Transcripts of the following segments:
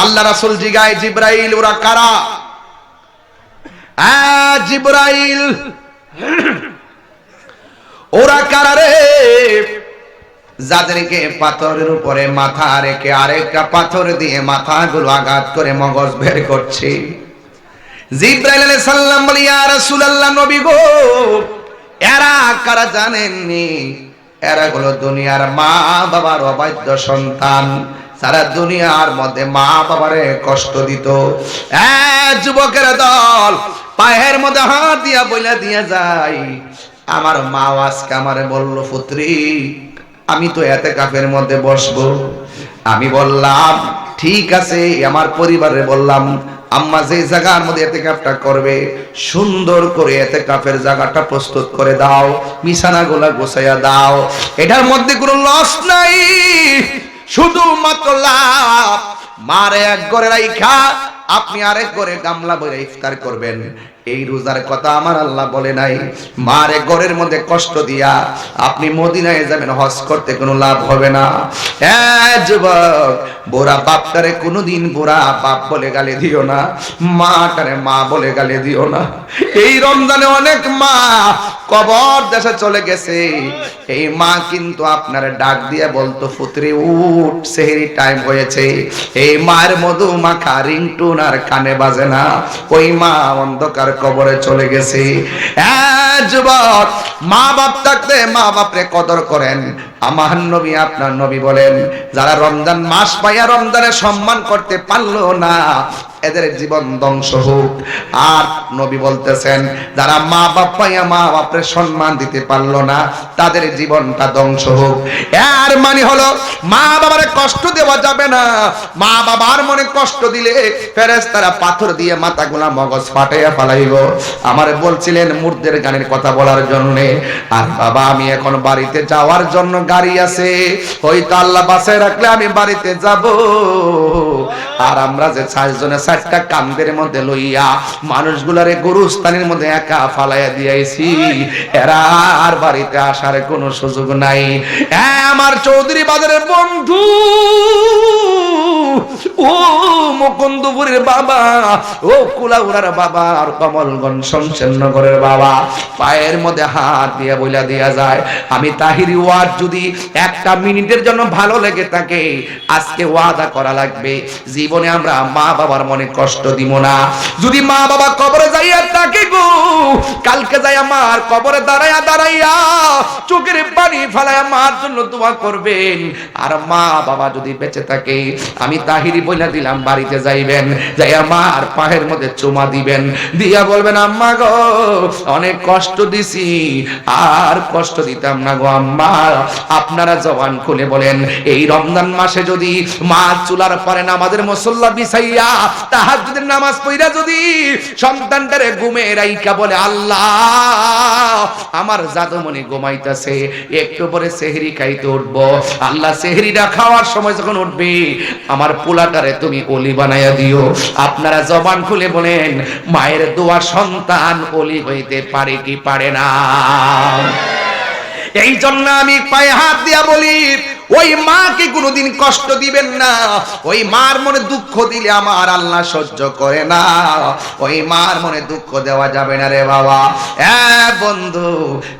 আল্লাহ রাসূল জিগায়, জিব্রাইল, ওরা কারা? জিব্রাইল। ওরা কারা রে? যাদেরকে পাথরের উপরে মাথা রেখে আরেকটা পাথর দিয়ে মাথাগুলো আঘাত করে মগজ বের করছে। জিব্রাইল আলাইহিস সালাম বলি, ইয়া নবী গো, এরা কারা জানেননি? এরা হলো দুনিয়ার মা বাবার অবাধ্য সন্তান। সারা দুনিয়ার মধ্যে মা বাবারে কষ্ট দিত। যুবকের দল, পায়ের মধ্যে হাত দিয়া বইলা দিয়া যায়। আমার মা আজকে আমারে বলল, পুত্রী, আমি তো এতে কাপের মধ্যে বসবো। আমি বললাম, ঠিক আছে। আমার পরিবারে বললাম, আম্মা যে জায়গার মধ্যে এতে কাপটা করবে, সুন্দর করে এতে কাপের জায়গাটা প্রস্তুত করে দাও মিশানা গোলা গোছাইয়া দাও। এটার মধ্যে কোনো লস নাই। শুধুমাত্র লাভ মারে এক করে রাইখা আপনি আরেক করে গামলা বইরা ইফতার করবেন। এই রোজার কথা আমার আল্লাহ বলে নাই। মারে ঘরের মধ্যে কষ্ট দিয়া আপনি মদিনায় যাবেন, হজ করতে কোনো লাভ হবে না। যুবক, বোরা বাপটারে কোনোদিন বোরা বাপ বলে গালি দিও না, মাটারে মা বলে গালি দিও না। এই রমজানে অনেক মা কবর দেশে চলে গেছে। এই মা কিন্তু আপনার ডাক দিয়ে বলতো পুত্রে উঠ, সেহেরি টাইম হয়েছে। এই মায়ের মধু মাখা রিংটুন আর কানে বাজে না। ওই মা অন্ধকার কবরে চলে গেছি। যুবক মা বাপ থাকতে মা বাপরে কদর করেন। আমার নবী আপনার নবী বলেন, যারা রমজান মাস পাইয়া রমজানের সম্মান করতে পারল না এদের জীবন ধ্বংস হোক। আর নবী বলতেছেন, যারা মা বাপ পাইয়া মা বাপরে সম্মান দিতে পারল না, তাদের জীবনটা ধ্বংস হোক। এর মানে হলো, মা বাবারে কষ্ট দেওয়া যাবে না। মা বাবার মনে কষ্ট দিলে ফেরেস তারা পাথর দিয়ে মাথাগুলা মগজ ফাটাইয়া ফালাইব। আমার বলছিলেন মুর্দের গানের কথা বলার জন্য, আর বাবা, আমি এখন বাড়িতে যাওয়ার জন্য গাড়ি আছে। হয়তো আল্লাহ বাসায় রাখলে আমি বাড়িতে যাব। আর আমরা যে চারজনে চারটা কান্দের মধ্যে লইয়া মানুষগুলারে গরুস্থানের মধ্যে একা ফালাইয়া দিয়েছি এরা আর বাড়িতে আসার কোনো সুযোগ নাই। হ্যাঁ আমার চৌধুরী বাজারের বন্ধু, ও মুকুন্দপুরের বাবা, ও কুলাউড়ার বাবা, আর কমলগঞ্জ বাবা। পায়ের মধ্যে হাত দিয়ে বইলা দেয়া যায়। আমি তাহিরি যদি একটা মিনিটের জন্য ভালো লেগে থাকে, আজকে ওয়াদা করা লাগবে। জীবনে আমরা মা বাবার মনে কষ্ট দিব না। যদি মা বাবা কবরে যাইয়া থাকে গো, কালকে যাই আমার কবরে দাঁড়াইয়া দাঁড়াইয়া চোখের পানি ফেলাইয়া মার জন্য দোয়া করবেন। আর মা বাবা যদি বেঁচে থাকে, আমি তাহিরি বইলা দিলাম, বাড়িতে যাইবেন, যাইয়া মার পায়ের মধ্যে চুমা দিবেন। দিয়া বলবেন, আম্মা গো, অনেক কষ্ট দিছি, আর কষ্ট দিতাম না গো আম্মা। আপনারা জবান খুলে বলেন, এই রমজান মাসে যদি মা চুলার পরে আমাদের মুসল্লা বিছাইয়া তাহাজ্জুদের নামাজ পড়া যদি সন্তানটারে ঘুমে রাইকা বলে, আল্লাহ, আমার জাদুমণি ঘুমাইতেছে, একটু পরে সেহরি খাইতে উঠবো। আল্লাহ সেহরিটা খাওয়ার সময় যখন উঠবে, আমার পোলাটারে তুমি অলি বানাইয়া দিও। আপনারা জবান খুলে বলেন, মায়ের দোয়া সন্তান অলি হইতে পারে কি পারে না? এই জন্য আমি পায়ে হাত দিয়া বলি ওই মাকে কোনোদিন কষ্ট দিবেন না। ওই মার মনে দুঃখ দিলে আমার আল্লাহ সহ্য করে না। ওই মার মনে দুঃখ দেওয়া যাবে না রে বাবা। বন্ধু,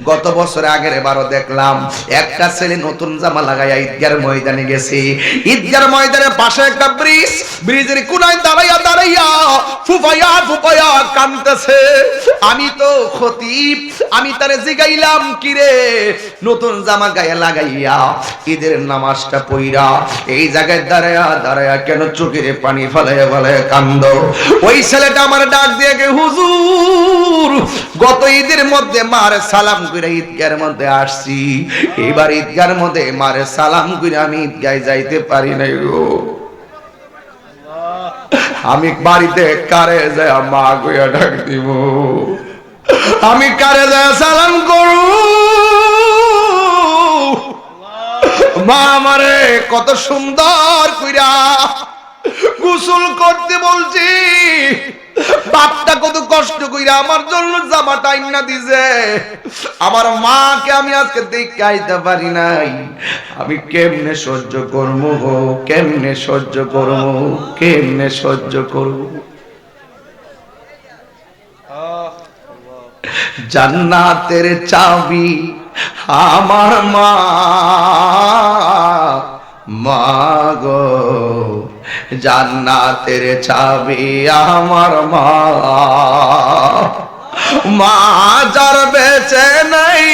গত বছর আগের এবারও দেখলাম, একটা ছেলে নতুন জামা লাগাইয়া ঈদগার ময়দানে গেছে। ঈদগার ময়দানের পাশে একটা ব্রিজ, ব্রিজের কোনায় দাঁড়াইয়া দাঁড়াইয়া ফুফাইয়া ফুফাইয়া কানতেছে আমি তো খতিব, আমি তারে জিগাইলাম, কিরে, নতুন জামা গায়ে লাগাইয়া ঈদের নামাজটা পইরা এই জায়গায় দাঁড়ায়া দাঁড়ায়া কেন চোখের পানি ফেলাইয়া ফেলাইয়া কান্দ? ওই ছেলেটা আমার ডাক দিয়ে গে হুজুর, গত ঈদের মধ্যে মার সালাম করে ঈদগার মধ্যে আসছি। এবার ঈদগার মধ্যে মারে সালাম করে আমি ঈদগায় যাইতে পারি নাই গো। আমি বাড়িতে কারে যায় মা গইয়া ডাক দিব। আমি কারে যায় সালাম করু? মা আমারে কত সুন্দর কইরা গোসল করতে বলছি। বাপটা কত কষ্ট কইরা আমার জন্য জামাটা আইনা দিছে। আমার মাকে আমি আজকে দেখে আইতে পারি নাই। আমি কেমনে সহ্য করব গো? কেমনে সহ্য করব? কেমনে সহ্য করব? জান্নাতের চাবি আমার মা মাগো জান্নাতের চাবি আমার মা। মা যার বেঁচে নাই,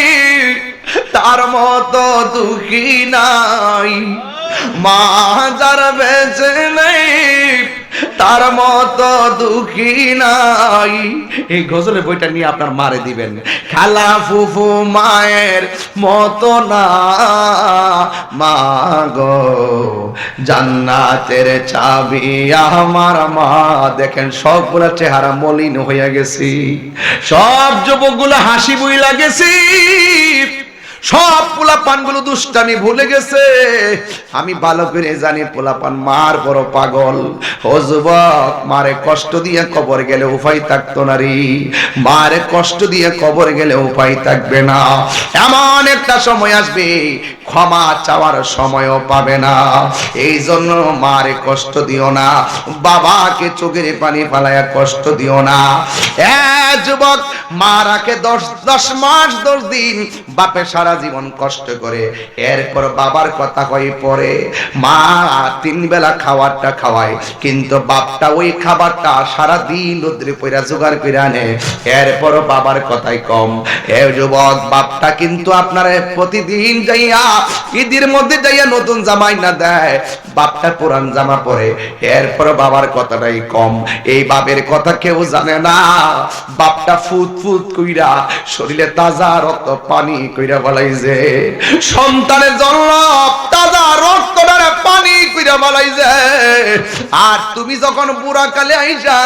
তার মতো দুঃখী নাই। মা যার বেঁচে নাই তার মতো দুঃখী নাই। এই গজলের বইটা নিয়ে আপনার মারে দিবেন। খালা ফুফু মায়ের মতো না। মা গো, জান্নাতের চাবি আমার মা। দেখেন সবগুলা চেহারা মলিন হইয়া গেছি। সব যুবকগুলো হাসি বই লাগেছি সব পোলাপানগুলো দুষ্টামি ভুলে গেছে। আমি ভালো করে জানি পোলাপান মার বড় পাগল। ও যুবক, মারে কষ্ট দিয়ে কবর গেলে উপায় থাকতো না রে। মারে কষ্ট দিয়ে কবর গেলে উপায় থাকবে না। এমন একটা সময় আসবে, ক্ষমা চাওয়ার সময়ও পাবে না। এই জন্য মারে কষ্ট দিও না। বাবাকে চোখের পানি ফালায়া কষ্ট দিও না। এ যুবক মা রাখে দশ দশ মাস দশ দিন বাপে সারা জীবন কষ্ট করে। এরপর বাবার কথা হয়ে পড়ে মা, তিন বেলা খাবারটা খাওয়ায় কিন্তু বাপটা ওই খাবারটা সারা দিন রোদ্রে পয়রা জোগাড় করে আনে। এরপর বাবার কথাই কম, এ যুবক, বাপটা কিন্তু আপনার প্রতিদিন যাইয়া ঈদের মধ্যে যাইয়া নতুন জামাই না দেয়। বাপটা পুরান জামা পরে, এরপর বাবার কথাটাই কম। এই বাপের কথা কেউ জানে না। বাপটা ফুত ফুত কইরা, শরীরে তাজা রক্ত পানি কইরা বলাইছে। সন্তানের জন্য তাজা রক্তটারে পানি কইরা বলাইছে। আর তুমি যখন বুড়া কালে আইসা,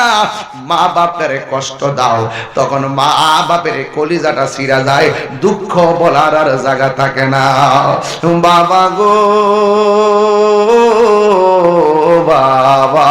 মা বাপের কষ্ট দাও। তখন মা বাপের কলিজাটা সিরা যায়, দুঃখ বলার আর জায়গা থাকে না। বাবা গো, বাবা।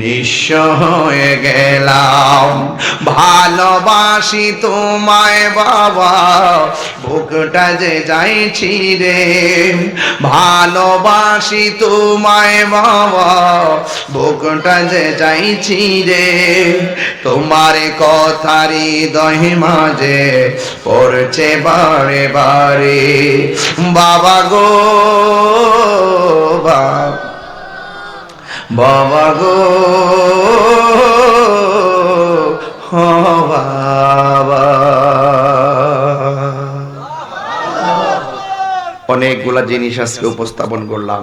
নিঃস্ব হয়ে গেলাম। ভালোবাসি তোমায় বাবা, বুকটা যে যাইছি রে। ভালোবাসি তোমায় বাবা, বুকটা যে যাইছি রে। তোমার কথারি দহি মাঝে পড়ছে বারে বারে। বাবা গো বাবা গো বাবা। অনেকগুলা জিনিস আজকে উপস্থাপন করলাম।